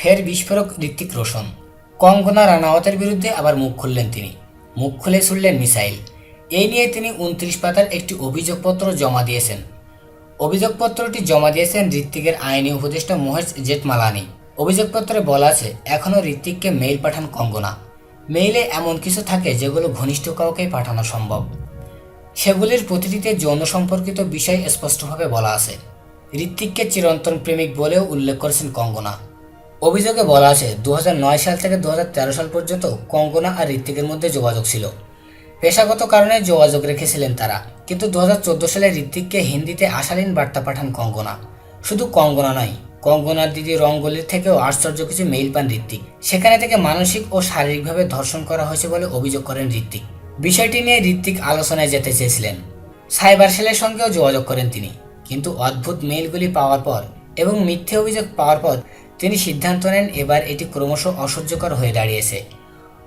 ফের বিস্ফোরক ঋত্বিক রোশন। কঙ্গনা রানাওয়াতের বিরুদ্ধে আবার মুখ খুললেন তিনি। মুখ খুলে ছুড়লেন মিসাইল। এই নিয়ে তিনি উনত্রিশ পাতার একটি অভিযোগপত্র জমা দিয়েছেন। অভিযোগপত্রটি জমা দিয়েছেন ঋত্বিকের আইনি উপদেষ্টা মহেশ জেঠমালানি। অভিযোগপত্রে বলা আছে এখনও ঋত্বিককে মেইল পাঠান কঙ্গনা মেইলে এমন কিছু থাকে যেগুলো ঘনিষ্ঠ কাউকেই পাঠানো সম্ভব। সেগুলির প্রতিটিতে যৌন সম্পর্কিত বিষয় স্পষ্টভাবে বলা আছে। ঋত্বিককে চিরন্তন প্রেমিক বলেও উল্লেখ করেছেন কঙ্গনা অভিযোগে বলা আছে দু হাজার নয় সাল থেকে দু হাজার তেরো সাল পর্যন্ত কঙ্গনা আর ঋত্বিকের মধ্যে যোগাযোগ ছিল। পেশাগত কারণে যোগাযোগ রেখেছিলেন তারা। কিন্তু দুহাজার চোদ্দ সালে ঋত্বিককে হিন্দিতে আশালীন বার্তা পাঠান কঙ্গনা শুধু কঙ্গনা নয় কঙ্গনার দিদি রঙ্গলির থেকেও আশ্চর্য কিছু মেইল পান ঋত্বিক। সেখানে থেকে মানসিক ও শারীরিকভাবে ধর্ষণ করা হয়েছে বলে অভিযোগ করেন ঋত্বিক। বিষয়টি নিয়ে ঋত্বিক আলোচনায় যেতে চেয়েছিলেন। সাইবার সেলের সঙ্গেও যোগাযোগ করেন তিনি। কিন্তু অদ্ভুত মেইলগুলি পাওয়ার পর এবং মিথ্যে অভিযোগ পাওয়ার পর তিনি সিদ্ধান্ত নেন এবার এটি ক্রমশ অসহ্যকর হয়ে দাঁড়িয়েছে।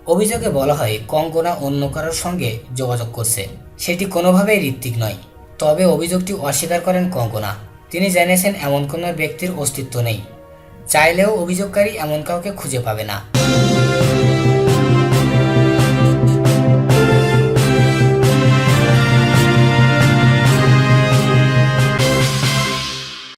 অভিযোগে বলা হয় কঙ্গনা অন্য কারোর সঙ্গে যোগাযোগ করছে। সেটি কোনোভাবেই ঋত্বিক নয়। তবে অভিযোগটি অস্বীকার করেন কঙ্গনা তিনি জানিয়েছেন, এমন কোনো ব্যক্তির অস্তিত্ব নেই। চাইলেও অভিযোগকারী এমন কাউকে খুঁজে পাবে না।